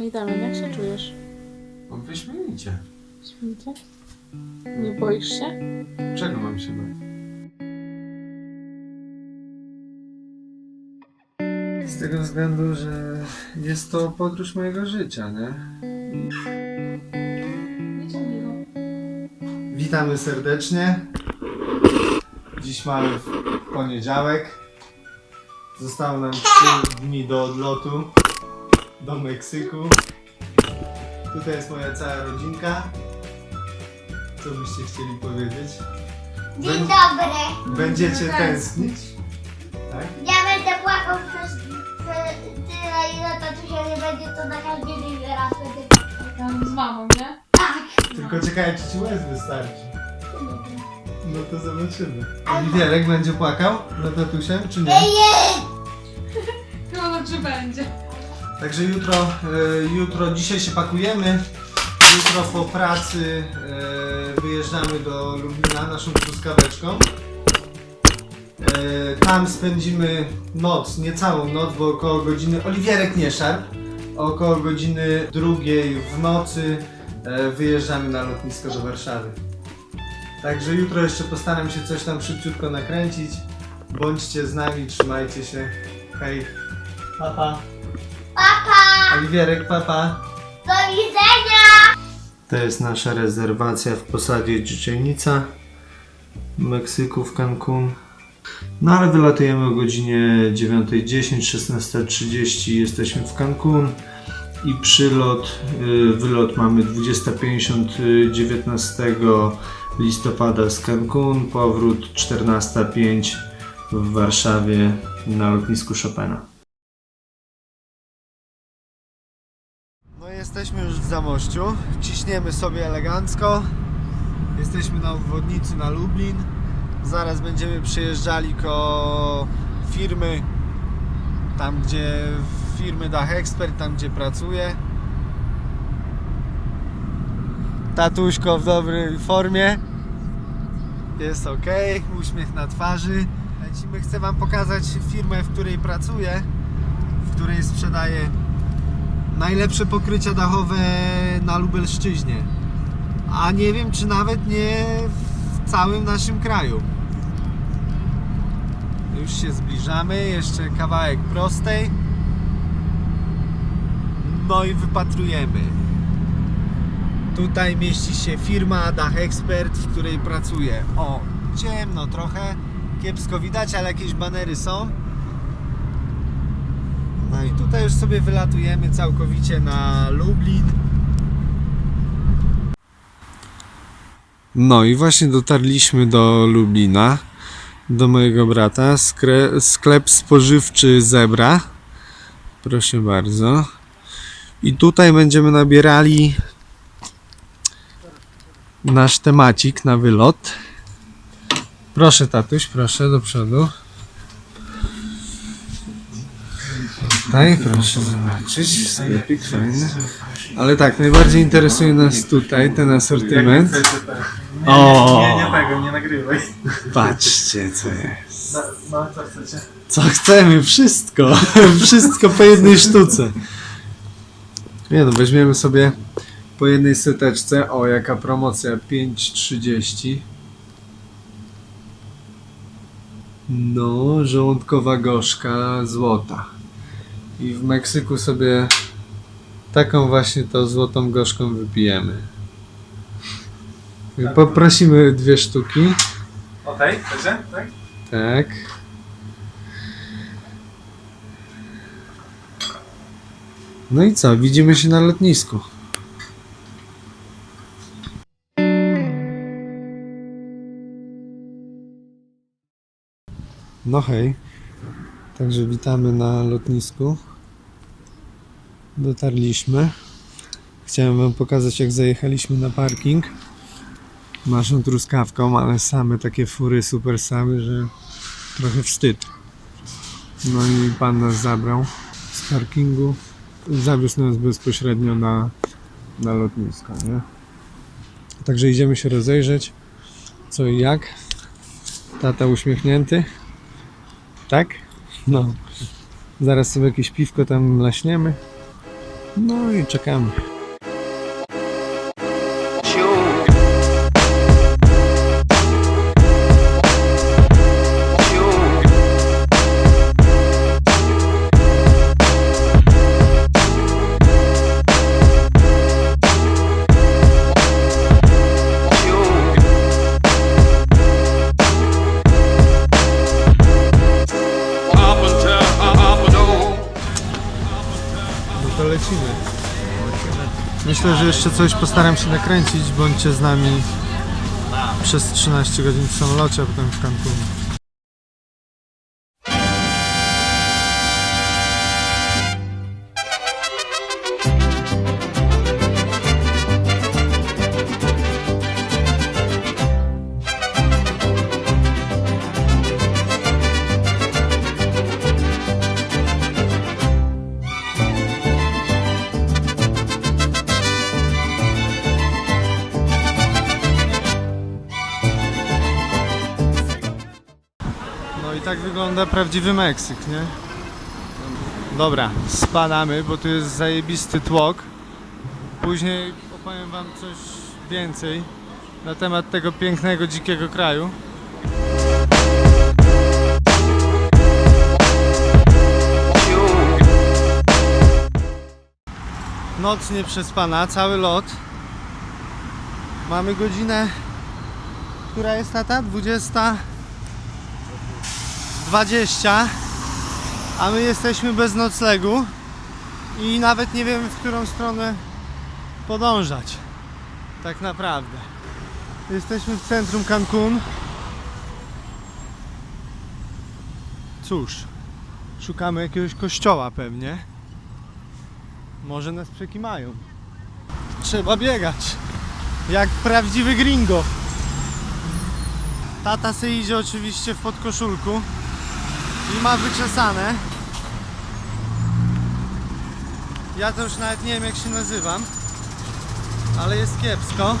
No i Damian, jak się czujesz? On wyśmienicie. Śmiecie? Nie boisz się? Czego mam się bać? Z tego względu, że jest to podróż mojego życia, nie? Witamy serdecznie. Dziś mamy poniedziałek. Zostało nam 3 dni do odlotu do Meksyku. Tutaj jest moja cała rodzinka. Co byście chcieli powiedzieć? Dzień Będzie- dobry. Będziecie tęsknić? Tak? Ja będę płakał przez, przez tyle, ile to tu się nie będzie, to na każdy dzień raz będę Tam z mamą, nie? Tak. Tylko czekaj, czy ci łez wystarczy. No to zobaczymy. Oliwierek będzie płakał nad tatusiem, czy nie? Chyba dobrze będzie. Także jutro, e, jutro, dzisiaj się pakujemy. Jutro po pracy e, wyjeżdżamy do Lublina naszą truskaweczką. E, tam spędzimy noc, nie całą noc, bo około godziny, Oliwierek nie szarp, około godziny drugiej w nocy wyjeżdżamy na lotnisko do Warszawy. Także jutro jeszcze postaram się coś tam szybciutko nakręcić. Bądźcie z nami, trzymajcie się. Hej. Pa, pa. Papa, Oliwierek, papa. do widzenia. To jest nasza rezerwacja w posadzie Dziecielnica w Meksyku, w Cancun. No ale wylatujemy o godzinie 9.10, 16.30 jesteśmy w Cancun i przylot, y, wylot mamy 20.50 y, 19 listopada z Cancun, powrót 14.05 w Warszawie na lotnisku Chopina. Jesteśmy już w Zamościu. Ciśniemy sobie elegancko. Jesteśmy na obwodnicy na Lublin. Zaraz będziemy przyjeżdżali ko firmy tam gdzie firmy Dach Expert, tam gdzie pracuję. Tatuśko w dobrej formie. Jest ok, uśmiech na twarzy. Lecimy, chcę Wam pokazać firmę, w której pracuję, w której sprzedaję najlepsze pokrycia dachowe na Lubelszczyźnie. A nie wiem, czy nawet nie w całym naszym kraju. Już się zbliżamy, jeszcze kawałek prostej. No i wypatrujemy. Tutaj mieści się firma Dach Expert, w której pracuję. O, ciemno trochę, kiepsko widać, ale jakieś banery są. No i tutaj już sobie wylatujemy całkowicie na Lublin. No i właśnie dotarliśmy do Lublina, do mojego brata, sklep spożywczy Zebra. Proszę bardzo. I tutaj będziemy nabierali nasz temacik na wylot. Proszę tatuś, proszę do przodu. Tutaj, proszę zobaczyć, sklepik fajny. Ale tak, najbardziej interesuje nas tutaj ten asortyment. O, Nie, nie tego, nie nagrywaj. patrzcie co jest. No, no co chcecie? Co chcemy, wszystko. Wszystko po jednej sztuce. Nie no, weźmiemy sobie po jednej seteczce. O, jaka promocja, 5,30. No, żołądkowa gorzka złota. I w Meksyku sobie taką właśnie tą złotą gorzką wypijemy. Poprosimy dwie sztuki. O tej? Chcecie? Tak? Tak. No i co? Widzimy się na lotnisku. No hej. Także witamy na lotnisku. Dotarliśmy. Chciałem wam pokazać jak zajechaliśmy na parking. Naszą truskawką, ale same takie fury super same, że trochę wstyd. No i pan nas zabrał z parkingu. Zawiózł nas bezpośrednio na, na lotnisko, nie? Także idziemy się rozejrzeć. Co i jak. Tata uśmiechnięty. Tak? No. Zaraz sobie jakieś piwko tam laśniemy. No i czekamy. Myślę, że jeszcze coś postaram się nakręcić. Bądźcie z nami przez 13 godzin w samolocie, a potem w Cancun. No i tak wygląda prawdziwy Meksyk, nie? Dobra, spadamy, bo tu jest zajebisty tłok. Później opowiem wam coś więcej na temat tego pięknego, dzikiego kraju. Noc nieprzespana, cały lot. Mamy godzinę, która jest tata? 20. 20, a my jesteśmy bez noclegu i nawet nie wiemy w którą stronę podążać. Tak naprawdę. Jesteśmy w centrum Cancun. Cóż, szukamy jakiegoś kościoła pewnie. Może nas przekimają. Trzeba biegać. Jak prawdziwy gringo. Tata se idzie oczywiście w podkoszulku i ma wyczesane. Ja to już nawet nie wiem jak się nazywam, ale jest kiepsko.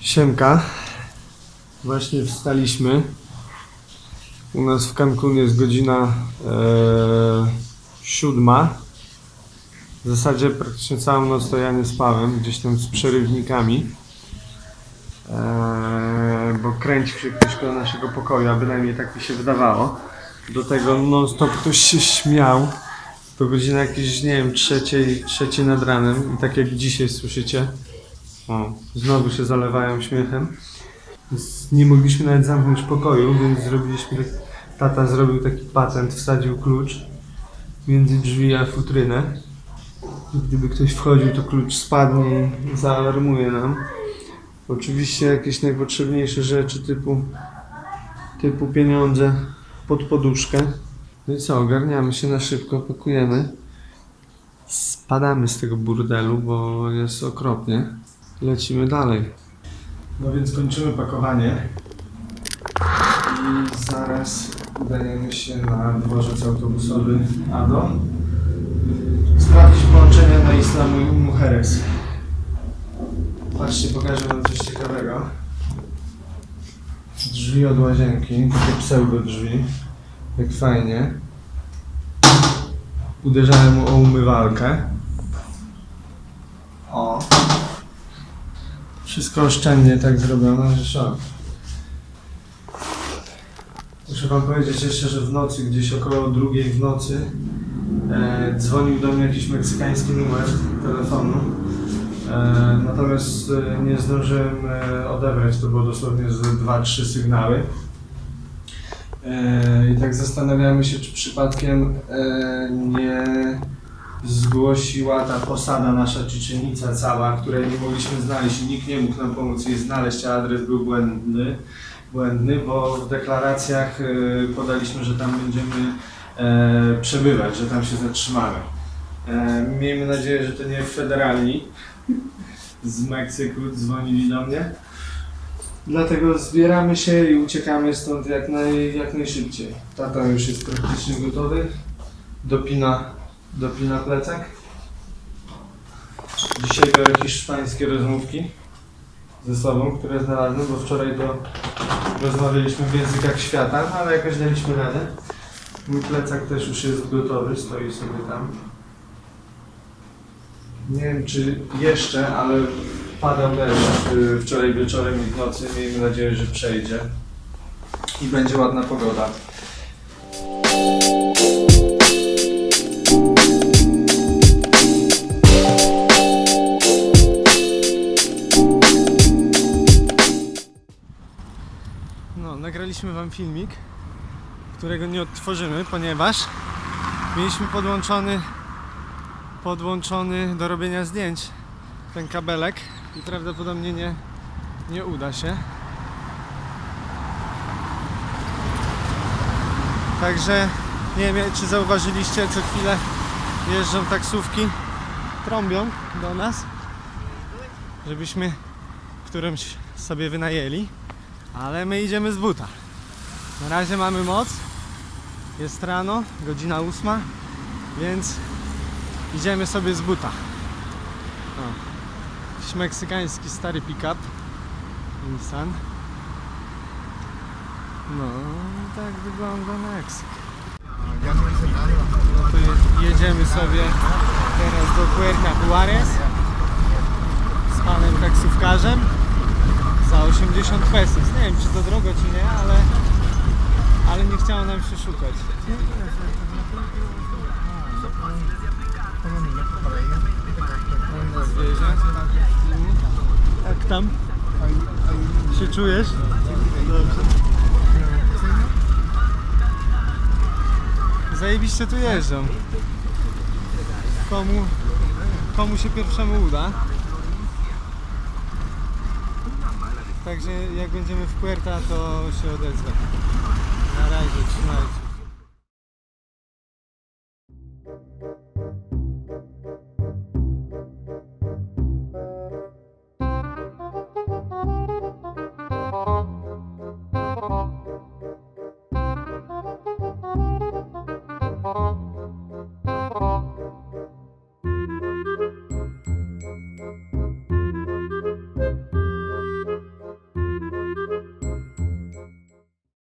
Siemka. Właśnie wstaliśmy. U nas w Cancun jest godzina e, siódma. W zasadzie praktycznie całą noc to ja nie spałem, gdzieś tam z przerywnikami. Bo kręcił się ktoś koło naszego pokoju, a bynajmniej tak mi się wydawało. Do tego non stop ktoś się śmiał. To godzina jakieś, nie wiem, trzeciej, trzeciej nad ranem. I tak jak dzisiaj słyszycie, o, znowu się zalewają śmiechem. Nie mogliśmy nawet zamknąć pokoju, więc zrobiliśmy, tak- tata zrobił taki patent, wsadził klucz między drzwi a futrynę. Gdyby ktoś wchodził, to klucz spadnie i zaalarmuje nam. Oczywiście jakieś najpotrzebniejsze rzeczy typu, typu pieniądze pod poduszkę. No i co, ogarniamy się na szybko, pakujemy. Spadamy z tego burdelu, bo jest okropnie. Lecimy dalej. No więc kończymy pakowanie. I zaraz udajemy się na dworzec autobusowy ADO. Sprawdzić połączenia na Islamu i Mujeres. Patrzcie, pokażę wam coś ciekawego. Drzwi od łazienki, takie pseudo drzwi. Jak fajnie. Uderzałem o umywalkę. O. Wszystko oszczędnie tak zrobione, że szok. Muszę wam powiedzieć jeszcze, że w nocy, gdzieś około drugiej w nocy, e, dzwonił do mnie jakiś meksykański numer telefonu. E, natomiast e, nie zdążyłem e, odebrać, to było dosłownie z 2-3 sygnały. I tak zastanawiamy się, czy przypadkiem nie zgłosiła ta posada nasza Czyczenica cała, której nie mogliśmy znaleźć i nikt nie mógł nam pomóc jej znaleźć, a adres był błędny, błędny bo w deklaracjach podaliśmy, że tam będziemy przebywać, że tam się zatrzymamy. Miejmy nadzieję, że to nie federalni z Meksyku dzwonili do mnie. Dlatego zbieramy się i uciekamy stąd jak, naj, jak najszybciej. Tata już jest praktycznie gotowy. Dopina, dopina plecak. Dzisiaj biorę hiszpańskie rozmówki ze sobą, które znalazłem, bo wczoraj to rozmawialiśmy w językach świata, no ale jakoś daliśmy radę. Mój plecak też już jest gotowy, stoi sobie tam. Nie wiem czy jeszcze, ale padał deszcz y, wczoraj wieczorem i w nocy. Miejmy nadzieję, że przejdzie. I będzie ładna pogoda. No, nagraliśmy wam filmik, którego nie odtworzymy, ponieważ mieliśmy podłączony podłączony do robienia zdjęć ten kabelek i prawdopodobnie nie, nie uda się. Także nie wiem czy zauważyliście co chwilę jeżdżą taksówki, trąbią do nas, żebyśmy którąś sobie wynajęli, ale my idziemy z buta. Na razie mamy moc, jest rano, godzina ósma, więc idziemy sobie z buta. Jakiś meksykański stary pick-up Nissan. No, tak wygląda Meksyk. No jedziemy sobie teraz do Puerta Juarez z panem taksówkarzem za 80 pesos. Nie wiem czy to drogo czy nie, ale, ale nie chciało nam się szukać. Jak tam? Się czujesz? Dobrze. Zajebiście tu jeżdżą. Komu, komu się pierwszemu uda. Także jak będziemy w Puerta, to się odezwę. Na razie, trzymajcie.